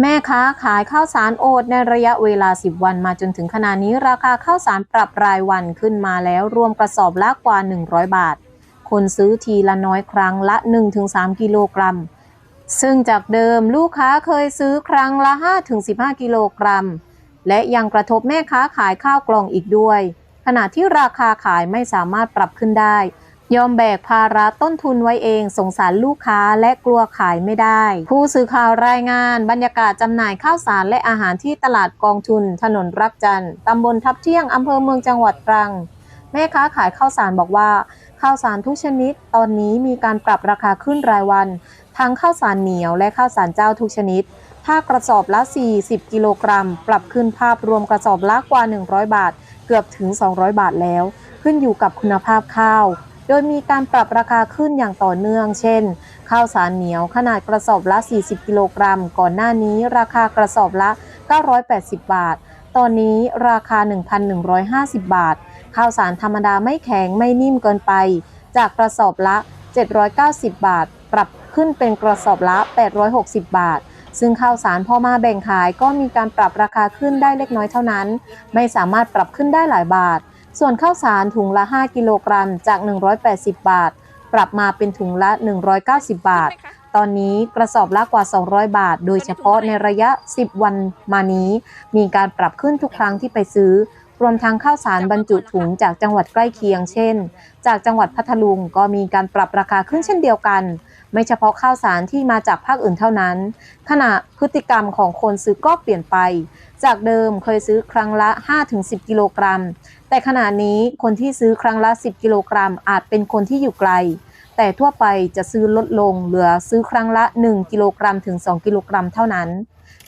แม่ค้าขายข้าวสารโอดในระยะเวลา 10 วันมาจนถึงขณะนี้ราคาข้าวสารปรับรายวันขึ้นมาแล้วรวมกระสอบละกว่า 100 บาท คนซื้อทีละน้อยครั้งละ 1-3 กิโลกรัม ซึ่งจากเดิมลูกค้าเคยซื้อครั้งละ 5-15 กิโลกรัม และยังกระทบแม่ค้าขายข้าวกล่องอีกด้วย ขณะที่ราคาขายไม่สามารถปรับขึ้นได้ ยอมแบกภาระต้นทุนไว้เองสงสารลูกค้าและกลัวขายไม่ได้ ผู้สื่อข่าวรายงานบรรยากาศจำหน่ายข้าวสารและอาหารที่ตลาดกองทุน ถนนรักจันทร์ตำบลทับเที่ยงอำเภอเมืองจังหวัดตรัง แม่ค้าขายข้าวสารบอกว่า ข้าวสารทุกชนิด ตอนนี้มีการปรับราคาขึ้นรายวัน ทั้งข้าวสารเหนียวและข้าวสารเจ้าทุกชนิดถ้ากระสอบละ 40 กิโลกรัม ปรับขึ้นภาพรวมกระสอบละกว่า 100 บาท เกือบถึง 200 บาทแล้ว ขึ้นอยู่กับคุณภาพข้าว ดยมีการปรับราคาขึ้นอย่างต่อเนื่อง เช่น ข้าวสารเหนียวขนาดกระสอบละ 40 กิโลกรัม ก่อนหน้านี้ราคากระสอบละ 980 บาท ตอนนี้ราคา 1,150 บาท ข้าวสารธรรมดาไม่แข็งไม่นิ่มเกินไป จากกระสอบละ 790 บาท ปรับขึ้นเป็นกระสอบละ 860 บาทซึ่งข้าวสารพ่อมาแบ่งขายก็มีการปรับราคาขึ้นได้เล็กน้อยเท่านั้น ไม่สามารถปรับขึ้นได้หลายบาท ส่วนข้าวสารถุงละ 5 กิโลกรัมจาก 180 บาท ปรับมาเป็นถุงละ 190 บาท ตอนนี้กระสอบละกว่า 200 บาท โดยเฉพาะในระยะ 10 วันมานี้ มีการปรับขึ้นทุกครั้งที่ไปซื้อ รวมทั้งข้าวสารบรรจุถุงจากจังหวัดใกล้เคียง เช่น จากจังหวัดพัทลุงก็มีการปรับราคาขึ้นเช่นเดียวกัน ไม่เฉพาะข้าวสารที่มาจากภาคอื่นเท่านั้น ขณะพฤติกรรมของคนซื้อก็เปลี่ยนไป จากเดิมเคยซื้อครั้งละ 5-10 กิโลกรัม แต่ขณะนี้คนที่ซื้อครั้งละ 10 กิโลกรัม อาจเป็นคนที่อยู่ไกล แต่ทั่วไปจะซื้อลดลงเหลือซื้อครั้งละ 1 กิโลกรัมถึง 2 กิโลกรัมเท่านั้น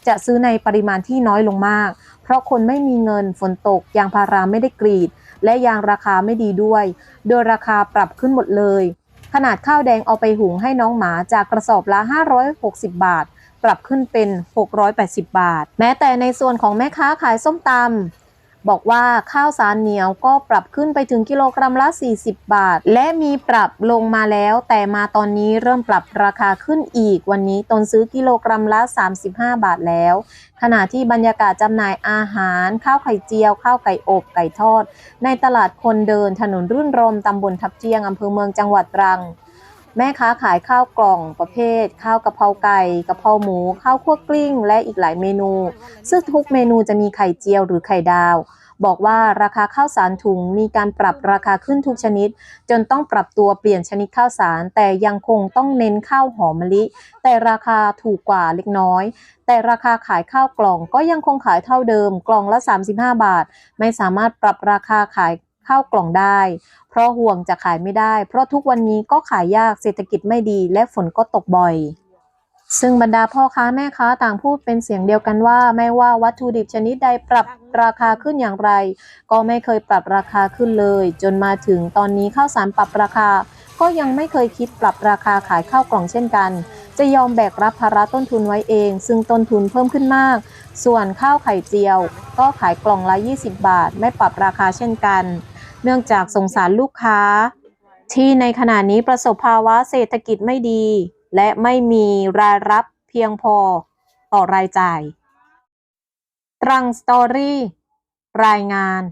จะซื้อในปริมาณที่น้อยลงมาก เพราะคนไม่มีเงินฝนตกยางพาราไม่ได้กรีด และยางราคาไม่ดีด้วย โดยราคาปรับขึ้นหมดเลย ขนาดข้าวแดงเอาไปหุงให้น้องหมาจากกระสอบละ 560 บาท ปรับขึ้นเป็น 680 บาท แม้แต่ในส่วนของแม่ค้าขายส้มตำ บอกว่าข้าวสารเหนียวก็ปรับขึ้นไปถึงกิโลกรัมละ 40 บาท และมีปรับลงมาแล้ว แต่มาตอนนี้เริ่มปรับราคาขึ้นอีกวันนี้ตนซื้อกิโลกรัมละ 35 บาทแล้ว ขณะที่บรรยากาศจำหน่ายอาหาร ข้าวไข่เจียว ข้าวไก่อบไก่ทอด ในตลาดคนเดินถนนรื่นรมตำบลทับเจียงอำเภอเมืองจังหวัดตรัง แม่ค้าขายข้าวกล่องประเภท ข้าวกะเพราไก่กะเพราหมู ข้าวคั่วกลิ้ง และอีกหลายเมนู ซึ่งทุกเมนูจะมีไข่เจียวหรือไข่ดาว บอกว่าราคาข้าวสารถุงมีการปรับราคาขึ้นทุกชนิด จนต้องปรับตัวเปลี่ยนชนิดข้าวสาร แต่ยังคงต้องเน้นข้าวหอมมะลิ แต่ราคาถูกกว่าเล็กน้อย แต่ราคาขายข้าวกล่องก็ยังคงขายเท่าเดิมกล่องละ 35 บาท ไม่สามารถปรับราคาขาย ข้าวกล่องได้ เพราะห่วงจะขายไม่ได้ เพราะทุกวันนี้ก็ขายยากเศรษฐกิจไม่ดีและฝนก็ตกบ่อย ซึ่งบรรดาพ่อค้าแม่ค้าต่างพูดเป็นเสียงเดียวกันว่า ไม่ว่าวัตถุดิบชนิดใดปรับราคาขึ้นอย่างไร ก็ไม่เคยปรับราคาขึ้นเลย จนมาถึงตอนนี้ข้าวสารปรับราคา ก็ยังไม่เคยคิดปรับราคาขายข้าวกล่องเช่นกัน จะยอมแบกรับภาระต้นทุนไว้เอง ซึ่งต้นทุนเพิ่มขึ้นมาก ส่วนข้าวไข่เจียว ก็ขายกล่องละ 20 บาท ไม่ปรับราคาเช่นกัน เนื่องจากสงสารลูกค้า ที่ในขณะนี้ประสบภาวะเศรษฐกิจไม่ดี และไม่มีรายรับเพียงพอต่อรายจ่าย ตรังสตอรี่ รายงาน